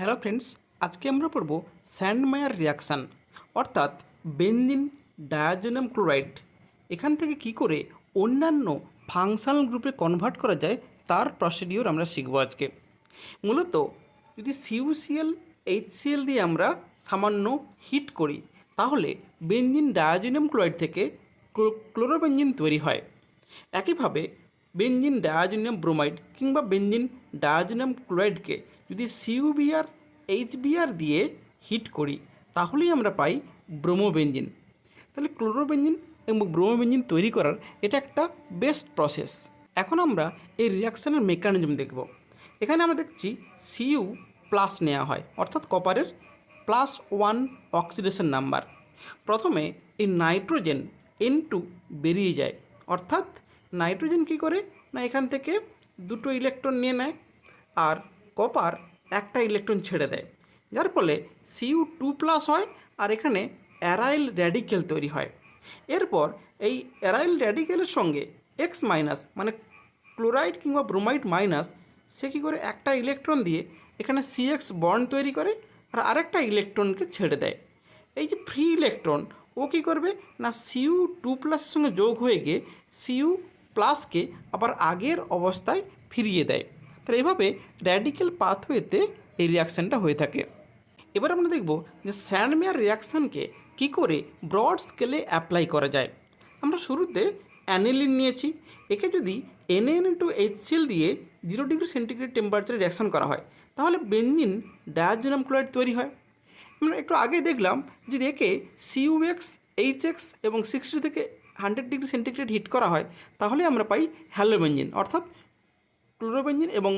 Hello friends, আজকে আমরা পড়ব স্যান্ডমায়ার রিয়াকশান, অর্থাৎ বেনজিন ডায়াজোনাম ক্লোরাইড। এখান থেকে কি করে অন্যান্য ফাংশনাল গ্রুপে কনভার্ট করা যায় তার প্রসিডিওর আমরা শিখব আজকে। মূলত যদি সিউসিএল, এইচসিএল দিয়ে আমরা সামান্য হিট করি, তাহলে বেনজিন ডায়াজোনাম ক্লোরাইড থেকে ক্লোরোবেঞ্জিন তৈরি হয়। একইভাবে বেনজিন ডায়াজোনিয়াম ব্রোমাইড কিংবা বেনজিন ডায়াজোনিয়াম ক্লোরাইডকে যদি সিউবিআর এইচবিআর দিয়ে হিট করি, তাহলেই আমরা পাই ব্রোমোবেঞ্জিন। তাহলে ক্লোরোবেঞ্জিন এবং ব্রোমোবেঞ্জিন তৈরি করার এটা একটা বেস্ট প্রসেস এখন আমরা এই রিয়াকশানের মেকানিজম দেখব। এখানে আমরা দেখছি সিইউ প্লাস নেওয়া হয়, অর্থাৎ কপারের প্লাস ওয়ান অক্সিডেশন নাম্বার প্রথমে এই নাইট্রোজেন এন টু বেরিয়ে যায়, অর্থাৎ নাইট্রোজেন কী করে? না এখান থেকে দুটো ইলেকট্রন নিয়ে নেয়, আর কপার একটা ইলেকট্রন ছেড়ে দেয়, যার ফলে সিইউ টু প্লাস হয় আর এখানে অ্যারাইল র্যাডিকেল তৈরি হয়। এরপর এই অ্যারাইল র্যাডিকেলের সঙ্গে এক্স মাইনাস মানে ক্লোরাইড কিংবা ব্রোমাইড মাইনাস সে কী করে একটা ইলেকট্রন দিয়ে এখানে সিএক্স বন্ড তৈরি করে আর আরেকটা ইলেকট্রনকে ছেড়ে দেয়। এই যে ফ্রি ইলেকট্রন ও কী করবে? না সিইউ টু প্লাসের সঙ্গে যোগ হয়ে গিয়ে সিইউ প্লাসকে আবার আগের অবস্থায় ফিরিয়ে দেয়। তাহলে এভাবে র্যাডিক্যাল পাথওয়েতে এই রিয়াকশানটা হয়ে থাকে। এবার আমরা দেখব যে স্যান্ডমেয়ার রিয়াকশানকে কী করে ব্রড স্কেলে অ্যাপ্লাই করা যায়। আমরা শুরুতে অ্যানিলিন নিয়েছি, একে যদি এনএন টু এইচসিএল দিয়ে জিরো ডিগ্রি সেন্টিগ্রেড টেম্পারেচারে রিয়াকশন করা হয়, তাহলে বেঞ্জিন ডায়াজোনাম ক্লোরাইড তৈরি হয়। আমরা একটু আগে দেখলাম যে একে সিউএক্স এইচএক্স এবং সিক্সটি থেকে হান্ড্রেড ডিগ্রি সেন্টিগ্রেড হিট করা হয়, তাহলে আমরা পাই হ্যালোবেঞ্জিন অর্থাৎ ক্লোরোবেঞ্জিন এবং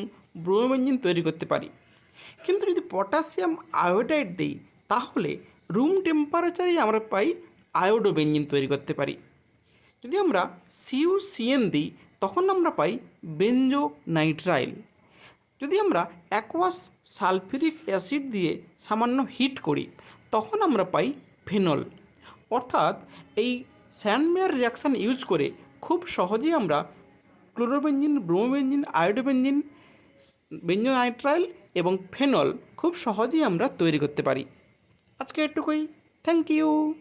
ব্রোমোবেঞ্জিন তৈরি করতে পারি। কিন্তু যদি পটাশিয়াম আয়োডাইড দিই, তাহলে রুম টেম্পারেচারেই আমরা পাই আয়োডোবেঞ্জিন তৈরি করতে পারি। যদি আমরা সিউ সিএন দিই, তখন আমরা পাই বেঞ্জো নাইট্রাইল যদি আমরা অ্যাকোয়াস সালফিরিক অ্যাসিড দিয়ে সামান্য হিট করি, তখন আমরা পাই ফেনল অর্থাৎ এই স্যান্ডমেয়ার রিয়াকশান ইউজ করে খুব সহজেই আমরা ক্লোরোবেঞ্জিন ব্রোমোবেঞ্জিন আয়োডোবেঞ্জিন বেঞ্জোনাইট্রাইল এবং ফেনল খুব সহজেই আমরা তৈরি করতে পারি। আজকে এটুকুই। Thank you.